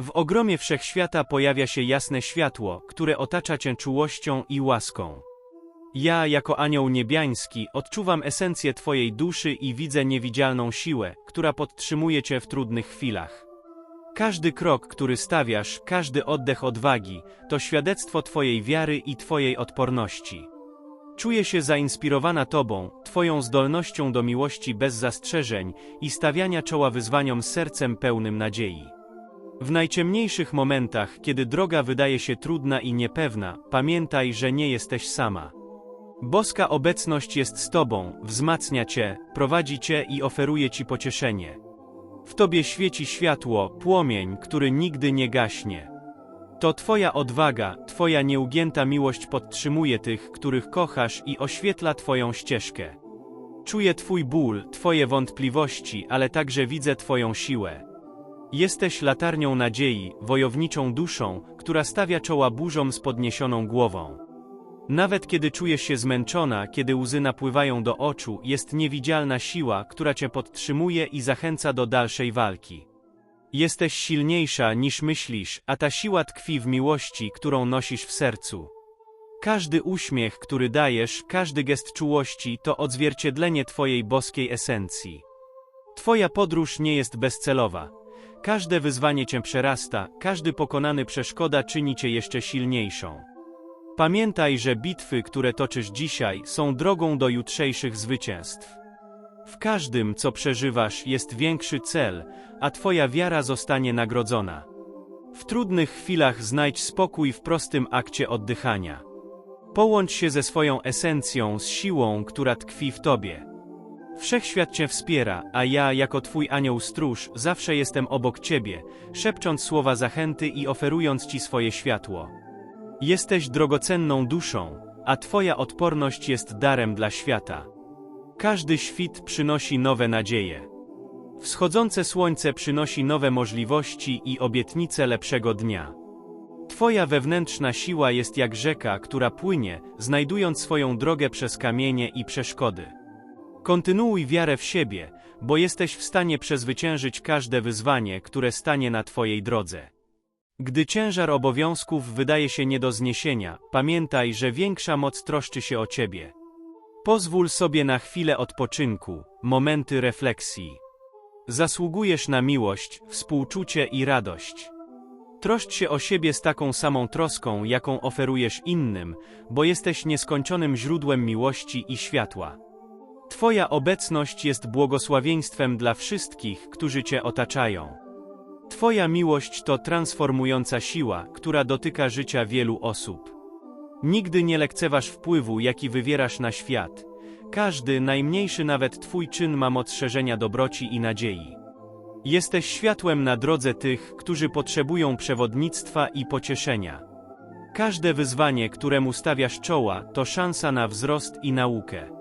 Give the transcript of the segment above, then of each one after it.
W ogromie wszechświata pojawia się jasne światło, które otacza cię czułością i łaską. Ja, jako anioł niebiański, odczuwam esencję Twojej duszy i widzę niewidzialną siłę, która podtrzymuje Cię w trudnych chwilach. Każdy krok, który stawiasz, każdy oddech odwagi, to świadectwo Twojej wiary i Twojej odporności. Czuję się zainspirowana Tobą, Twoją zdolnością do miłości bez zastrzeżeń i stawiania czoła wyzwaniom sercem pełnym nadziei. W najciemniejszych momentach, kiedy droga wydaje się trudna i niepewna, pamiętaj, że nie jesteś sama. Boska obecność jest z Tobą, wzmacnia Cię, prowadzi Cię i oferuje Ci pocieszenie. W Tobie świeci światło, płomień, który nigdy nie gaśnie. To Twoja odwaga, Twoja nieugięta miłość podtrzymuje tych, których kochasz i oświetla Twoją ścieżkę. Czuję Twój ból, Twoje wątpliwości, ale także widzę Twoją siłę. Jesteś latarnią nadziei, wojowniczą duszą, która stawia czoła burzom z podniesioną głową. Nawet kiedy czujesz się zmęczona, kiedy łzy napływają do oczu, jest niewidzialna siła, która cię podtrzymuje i zachęca do dalszej walki. Jesteś silniejsza niż myślisz, a ta siła tkwi w miłości, którą nosisz w sercu. Każdy uśmiech, który dajesz, każdy gest czułości to odzwierciedlenie Twojej boskiej esencji. Twoja podróż nie jest bezcelowa. Każde wyzwanie cię przerasta, każdy pokonany przeszkoda czyni cię jeszcze silniejszą. Pamiętaj, że bitwy, które toczysz dzisiaj, są drogą do jutrzejszych zwycięstw. W każdym, co przeżywasz, jest większy cel, a Twoja wiara zostanie nagrodzona. W trudnych chwilach znajdź spokój w prostym akcie oddychania. Połącz się ze swoją esencją, z siłą, która tkwi w Tobie. Wszechświat Cię wspiera, a ja, jako Twój anioł stróż, zawsze jestem obok Ciebie, szepcząc słowa zachęty i oferując Ci swoje światło. Jesteś drogocenną duszą, a Twoja odporność jest darem dla świata. Każdy świt przynosi nowe nadzieje. Wschodzące słońce przynosi nowe możliwości i obietnice lepszego dnia. Twoja wewnętrzna siła jest jak rzeka, która płynie, znajdując swoją drogę przez kamienie i przeszkody. Kontynuuj wiarę w siebie, bo jesteś w stanie przezwyciężyć każde wyzwanie, które stanie na Twojej drodze. Gdy ciężar obowiązków wydaje się nie do zniesienia, pamiętaj, że większa moc troszczy się o Ciebie. Pozwól sobie na chwilę odpoczynku, momenty refleksji. Zasługujesz na miłość, współczucie i radość. Troszcz się o siebie z taką samą troską, jaką oferujesz innym, bo jesteś nieskończonym źródłem miłości i światła. Twoja obecność jest błogosławieństwem dla wszystkich, którzy Cię otaczają. Twoja miłość to transformująca siła, która dotyka życia wielu osób. Nigdy nie lekceważ wpływu, jaki wywierasz na świat. Każdy, najmniejszy nawet Twój czyn ma moc szerzenia dobroci i nadziei. Jesteś światłem na drodze tych, którzy potrzebują przewodnictwa i pocieszenia. Każde wyzwanie, któremu stawiasz czoła, to szansa na wzrost i naukę.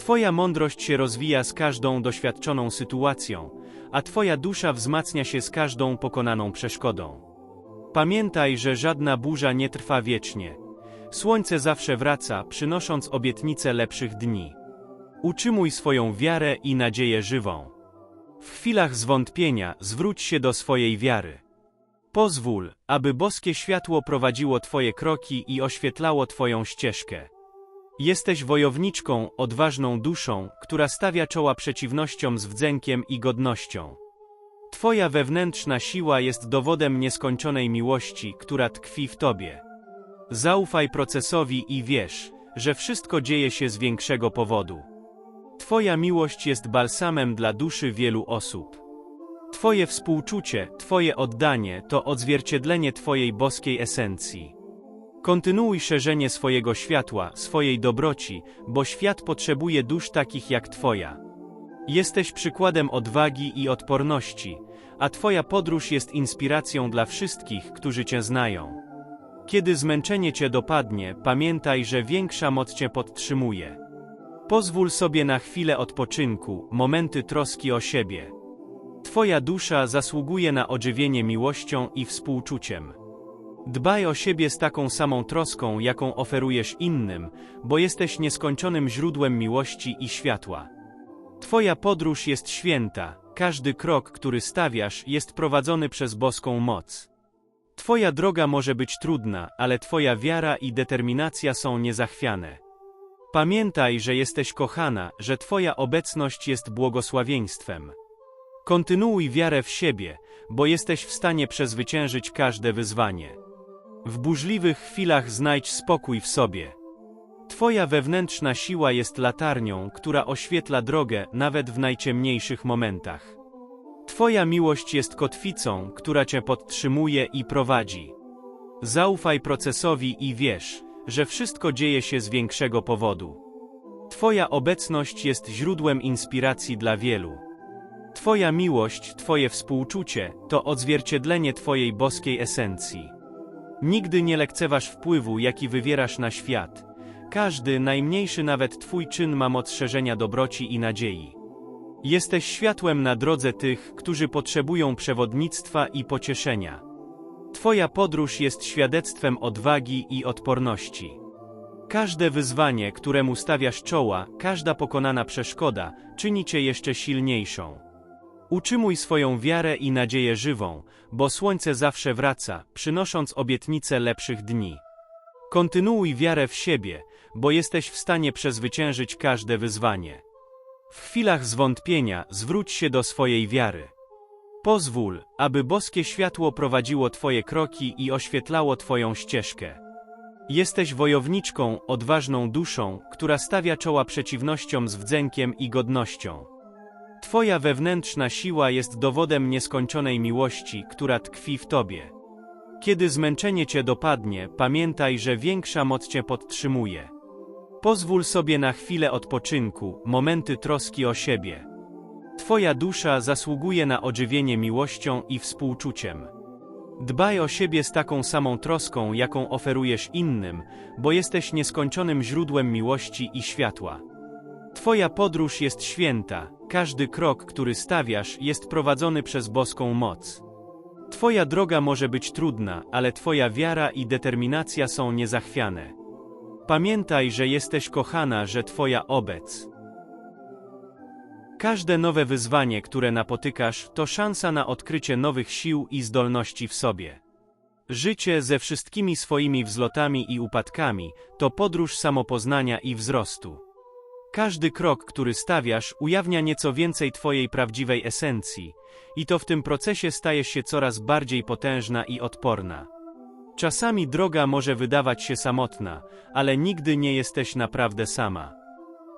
Twoja mądrość się rozwija z każdą doświadczoną sytuacją, a Twoja dusza wzmacnia się z każdą pokonaną przeszkodą. Pamiętaj, że żadna burza nie trwa wiecznie. Słońce zawsze wraca, przynosząc obietnice lepszych dni. Utrzymuj swoją wiarę i nadzieję żywą. W chwilach zwątpienia zwróć się do swojej wiary. Pozwól, aby boskie światło prowadziło Twoje kroki i oświetlało Twoją ścieżkę. Jesteś wojowniczką, odważną duszą, która stawia czoła przeciwnościom z wdzękiem i godnością. Twoja wewnętrzna siła jest dowodem nieskończonej miłości, która tkwi w Tobie. Zaufaj procesowi i wiesz, że wszystko dzieje się z większego powodu. Twoja miłość jest balsamem dla duszy wielu osób. Twoje współczucie, Twoje oddanie to odzwierciedlenie Twojej boskiej esencji. Kontynuuj szerzenie swojego światła, swojej dobroci, bo świat potrzebuje dusz takich jak Twoja. Jesteś przykładem odwagi i odporności, a Twoja podróż jest inspiracją dla wszystkich, którzy Cię znają. Kiedy zmęczenie Cię dopadnie, pamiętaj, że większa moc Cię podtrzymuje. Pozwól sobie na chwilę odpoczynku, momenty troski o siebie. Twoja dusza zasługuje na ożywienie miłością i współczuciem. Dbaj o siebie z taką samą troską, jaką oferujesz innym, bo jesteś nieskończonym źródłem miłości i światła. Twoja podróż jest święta, każdy krok, który stawiasz, jest prowadzony przez boską moc. Twoja droga może być trudna, ale Twoja wiara i determinacja są niezachwiane. Pamiętaj, że jesteś kochana, że Twoja obecność jest błogosławieństwem. Kontynuuj wiarę w siebie, bo jesteś w stanie przezwyciężyć każde wyzwanie. W burzliwych chwilach znajdź spokój w sobie. Twoja wewnętrzna siła jest latarnią, która oświetla drogę nawet w najciemniejszych momentach. Twoja miłość jest kotwicą, która cię podtrzymuje i prowadzi. Zaufaj procesowi i wiesz, że wszystko dzieje się z większego powodu. Twoja obecność jest źródłem inspiracji dla wielu. Twoja miłość, Twoje współczucie to odzwierciedlenie Twojej boskiej esencji. Nigdy nie lekceważ wpływu, jaki wywierasz na świat. Każdy, najmniejszy nawet Twój czyn ma moc szerzenia dobroci i nadziei. Jesteś światłem na drodze tych, którzy potrzebują przewodnictwa i pocieszenia. Twoja podróż jest świadectwem odwagi i odporności. Każde wyzwanie, któremu stawiasz czoła, każda pokonana przeszkoda, czyni cię jeszcze silniejszą. Utrzymuj swoją wiarę i nadzieję żywą, bo słońce zawsze wraca, przynosząc obietnice lepszych dni. Kontynuuj wiarę w siebie, bo jesteś w stanie przezwyciężyć każde wyzwanie. W chwilach zwątpienia zwróć się do swojej wiary. Pozwól, aby boskie światło prowadziło Twoje kroki i oświetlało Twoją ścieżkę. Jesteś wojowniczką, odważną duszą, która stawia czoła przeciwnościom z wdzękiem i godnością. Twoja wewnętrzna siła jest dowodem nieskończonej miłości, która tkwi w Tobie. Kiedy zmęczenie Cię dopadnie, pamiętaj, że większa moc Cię podtrzymuje. Pozwól sobie na chwilę odpoczynku, momenty troski o siebie. Twoja dusza zasługuje na ożywienie miłością i współczuciem. Dbaj o siebie z taką samą troską, jaką oferujesz innym, bo jesteś nieskończonym źródłem miłości i światła. Twoja podróż jest święta, każdy krok, który stawiasz, jest prowadzony przez boską moc. Twoja droga może być trudna, ale Twoja wiara i determinacja są niezachwiane. Pamiętaj, że jesteś kochana, że Twoja obec. Każde nowe wyzwanie, które napotykasz, to szansa na odkrycie nowych sił i zdolności w sobie. Życie ze wszystkimi swoimi wzlotami i upadkami to podróż samopoznania i wzrostu. Każdy krok, który stawiasz, ujawnia nieco więcej Twojej prawdziwej esencji, i to w tym procesie stajesz się coraz bardziej potężna i odporna. Czasami droga może wydawać się samotna, ale nigdy nie jesteś naprawdę sama.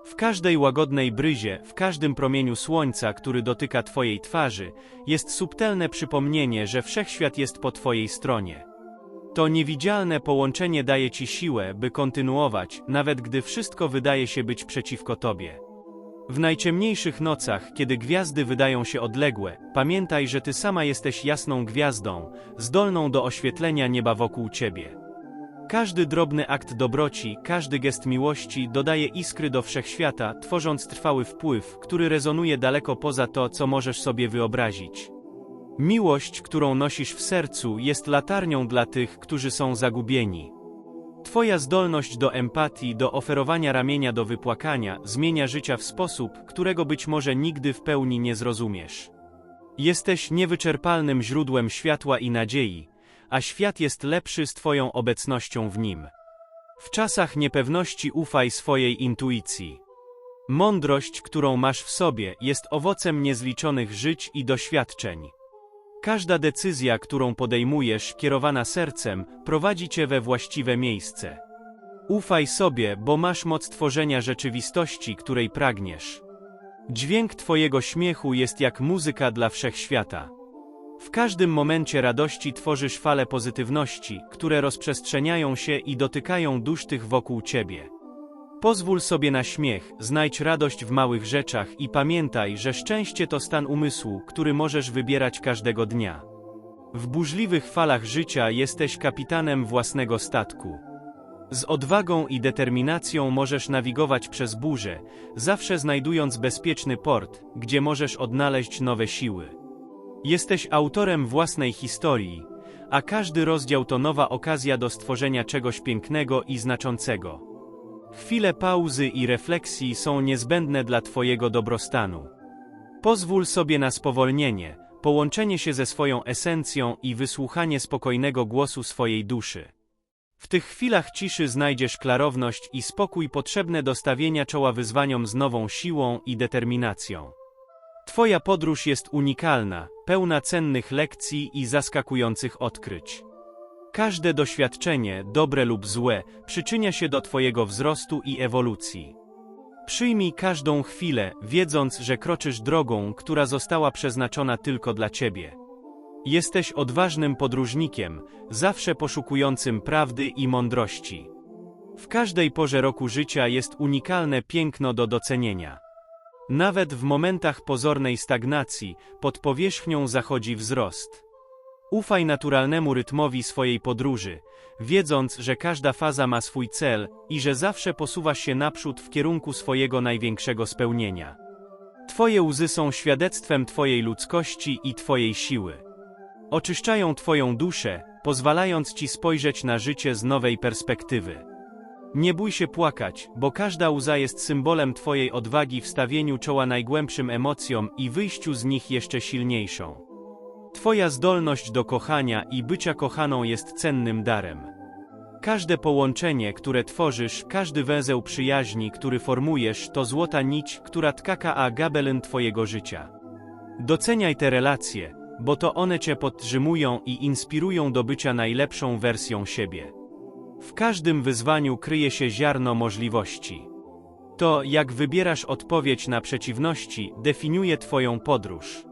W każdej łagodnej bryzie, w każdym promieniu słońca, który dotyka Twojej twarzy, jest subtelne przypomnienie, że wszechświat jest po Twojej stronie. To niewidzialne połączenie daje Ci siłę, by kontynuować, nawet gdy wszystko wydaje się być przeciwko Tobie. W najciemniejszych nocach, kiedy gwiazdy wydają się odległe, pamiętaj, że Ty sama jesteś jasną gwiazdą, zdolną do oświetlenia nieba wokół Ciebie. Każdy drobny akt dobroci, każdy gest miłości dodaje iskry do wszechświata, tworząc trwały wpływ, który rezonuje daleko poza to, co możesz sobie wyobrazić. Miłość, którą nosisz w sercu, jest latarnią dla tych, którzy są zagubieni. Twoja zdolność do empatii, do oferowania ramienia do wypłakania, zmienia życia w sposób, którego być może nigdy w pełni nie zrozumiesz. Jesteś niewyczerpalnym źródłem światła i nadziei, a świat jest lepszy z Twoją obecnością w nim. W czasach niepewności ufaj swojej intuicji. Mądrość, którą masz w sobie, jest owocem niezliczonych żyć i doświadczeń. Każda decyzja, którą podejmujesz, kierowana sercem, prowadzi cię we właściwe miejsce. Ufaj sobie, bo masz moc tworzenia rzeczywistości, której pragniesz. Dźwięk Twojego śmiechu jest jak muzyka dla wszechświata. W każdym momencie radości tworzysz fale pozytywności, które rozprzestrzeniają się i dotykają dusz tych wokół Ciebie. Pozwól sobie na śmiech, znajdź radość w małych rzeczach i pamiętaj, że szczęście to stan umysłu, który możesz wybierać każdego dnia. W burzliwych falach życia jesteś kapitanem własnego statku. Z odwagą i determinacją możesz nawigować przez burzę, zawsze znajdując bezpieczny port, gdzie możesz odnaleźć nowe siły. Jesteś autorem własnej historii, a każdy rozdział to nowa okazja do stworzenia czegoś pięknego i znaczącego. Chwile pauzy i refleksji są niezbędne dla Twojego dobrostanu. Pozwól sobie na spowolnienie, połączenie się ze swoją esencją i wysłuchanie spokojnego głosu swojej duszy. W tych chwilach ciszy znajdziesz klarowność i spokój potrzebne do stawienia czoła wyzwaniom z nową siłą i determinacją. Twoja podróż jest unikalna, pełna cennych lekcji i zaskakujących odkryć. Każde doświadczenie, dobre lub złe, przyczynia się do Twojego wzrostu i ewolucji. Przyjmij każdą chwilę, wiedząc, że kroczysz drogą, która została przeznaczona tylko dla Ciebie. Jesteś odważnym podróżnikiem, zawsze poszukującym prawdy i mądrości. W każdej porze roku życia jest unikalne piękno do docenienia. Nawet w momentach pozornej stagnacji, pod powierzchnią zachodzi wzrost. Ufaj naturalnemu rytmowi swojej podróży, wiedząc, że każda faza ma swój cel i że zawsze posuwasz się naprzód w kierunku swojego największego spełnienia. Twoje łzy są świadectwem Twojej ludzkości i Twojej siły. Oczyszczają Twoją duszę, pozwalając Ci spojrzeć na życie z nowej perspektywy. Nie bój się płakać, bo każda łza jest symbolem Twojej odwagi w stawieniu czoła najgłębszym emocjom i wyjściu z nich jeszcze silniejszą. Twoja zdolność do kochania i bycia kochaną jest cennym darem. Każde połączenie, które tworzysz, każdy węzeł przyjaźni, który formujesz, to złota nić, która tkaka a gabelyn Twojego życia. Doceniaj te relacje, bo to one Cię podtrzymują i inspirują do bycia najlepszą wersją siebie. W każdym wyzwaniu kryje się ziarno możliwości. To, jak wybierasz odpowiedź na przeciwności, definiuje Twoją podróż.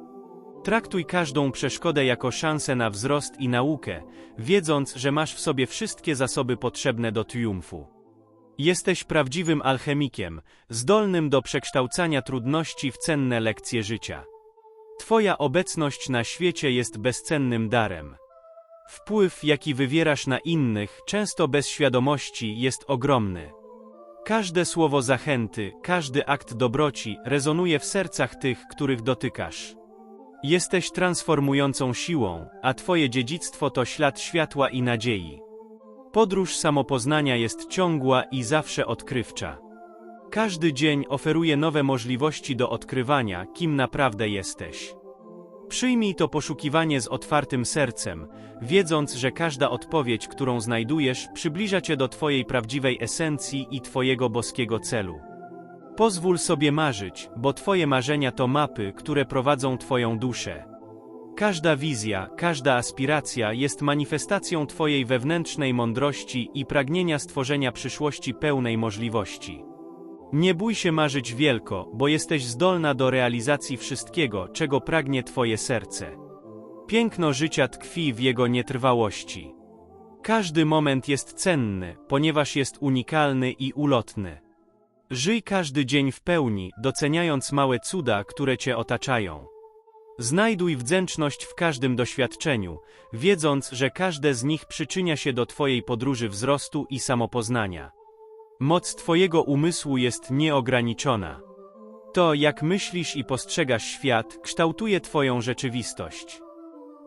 Traktuj każdą przeszkodę jako szansę na wzrost i naukę, wiedząc, że masz w sobie wszystkie zasoby potrzebne do triumfu. Jesteś prawdziwym alchemikiem, zdolnym do przekształcania trudności w cenne lekcje życia. Twoja obecność na świecie jest bezcennym darem. Wpływ, jaki wywierasz na innych, często bez świadomości, jest ogromny. Każde słowo zachęty, każdy akt dobroci rezonuje w sercach tych, których dotykasz. Jesteś transformującą siłą, a Twoje dziedzictwo to ślad światła i nadziei. Podróż samopoznania jest ciągła i zawsze odkrywcza. Każdy dzień oferuje nowe możliwości do odkrywania, kim naprawdę jesteś. Przyjmij to poszukiwanie z otwartym sercem, wiedząc, że każda odpowiedź, którą znajdujesz, przybliża cię do Twojej prawdziwej esencji i Twojego boskiego celu. Pozwól sobie marzyć, bo Twoje marzenia to mapy, które prowadzą Twoją duszę. Każda wizja, każda aspiracja jest manifestacją Twojej wewnętrznej mądrości i pragnienia stworzenia przyszłości pełnej możliwości. Nie bój się marzyć wielko, bo jesteś zdolna do realizacji wszystkiego, czego pragnie Twoje serce. Piękno życia tkwi w jego nietrwałości. Każdy moment jest cenny, ponieważ jest unikalny i ulotny. Żyj każdy dzień w pełni, doceniając małe cuda, które cię otaczają. Znajduj wdzięczność w każdym doświadczeniu, wiedząc, że każde z nich przyczynia się do Twojej podróży wzrostu i samopoznania. Moc Twojego umysłu jest nieograniczona. To, jak myślisz i postrzegasz świat, kształtuje Twoją rzeczywistość.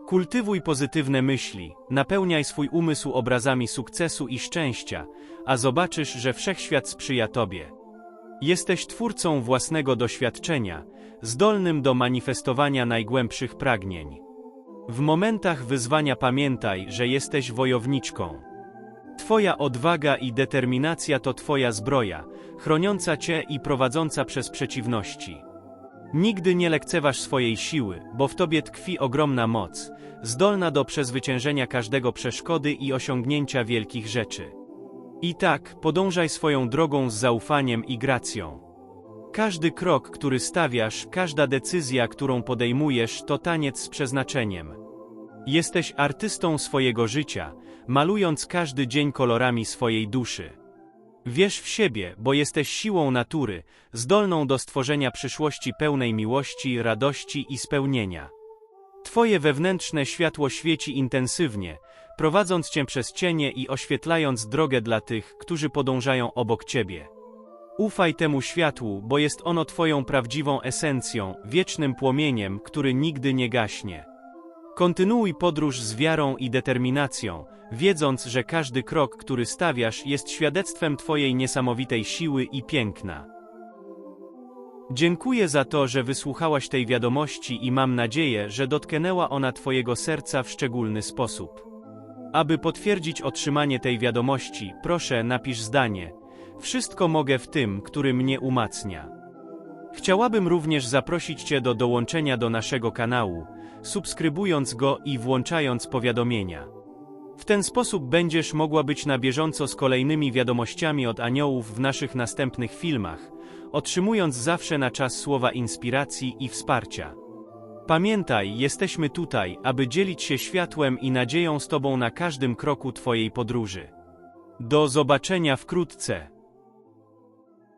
Kultywuj pozytywne myśli, napełniaj swój umysł obrazami sukcesu i szczęścia, a zobaczysz, że wszechświat sprzyja Tobie. Jesteś twórcą własnego doświadczenia, zdolnym do manifestowania najgłębszych pragnień. W momentach wyzwania pamiętaj, że jesteś wojowniczką. Twoja odwaga i determinacja to Twoja zbroja, chroniąca Cię i prowadząca przez przeciwności. Nigdy nie lekceważ swojej siły, bo w Tobie tkwi ogromna moc, zdolna do przezwyciężenia każdego przeszkody i osiągnięcia wielkich rzeczy. I tak, podążaj swoją drogą z zaufaniem i gracją. Każdy krok, który stawiasz, każda decyzja, którą podejmujesz, to taniec z przeznaczeniem. Jesteś artystą swojego życia, malując każdy dzień kolorami swojej duszy. Wierz w siebie, bo jesteś siłą natury, zdolną do stworzenia przyszłości pełnej miłości, radości i spełnienia. Twoje wewnętrzne światło świeci intensywnie, prowadząc cię przez cienie i oświetlając drogę dla tych, którzy podążają obok ciebie. Ufaj temu światłu, bo jest ono Twoją prawdziwą esencją, wiecznym płomieniem, który nigdy nie gaśnie. Kontynuuj podróż z wiarą i determinacją, wiedząc, że każdy krok, który stawiasz, jest świadectwem Twojej niesamowitej siły i piękna. Dziękuję za to, że wysłuchałaś tej wiadomości i mam nadzieję, że dotknęła ona Twojego serca w szczególny sposób. Aby potwierdzić otrzymanie tej wiadomości, proszę napisz zdanie. Wszystko mogę w tym, który mnie umacnia. Chciałabym również zaprosić Cię do dołączenia do naszego kanału, subskrybując go i włączając powiadomienia. W ten sposób będziesz mogła być na bieżąco z kolejnymi wiadomościami od aniołów w naszych następnych filmach, otrzymując zawsze na czas słowa inspiracji i wsparcia. Pamiętaj, jesteśmy tutaj, aby dzielić się światłem i nadzieją z Tobą na każdym kroku Twojej podróży. Do zobaczenia wkrótce.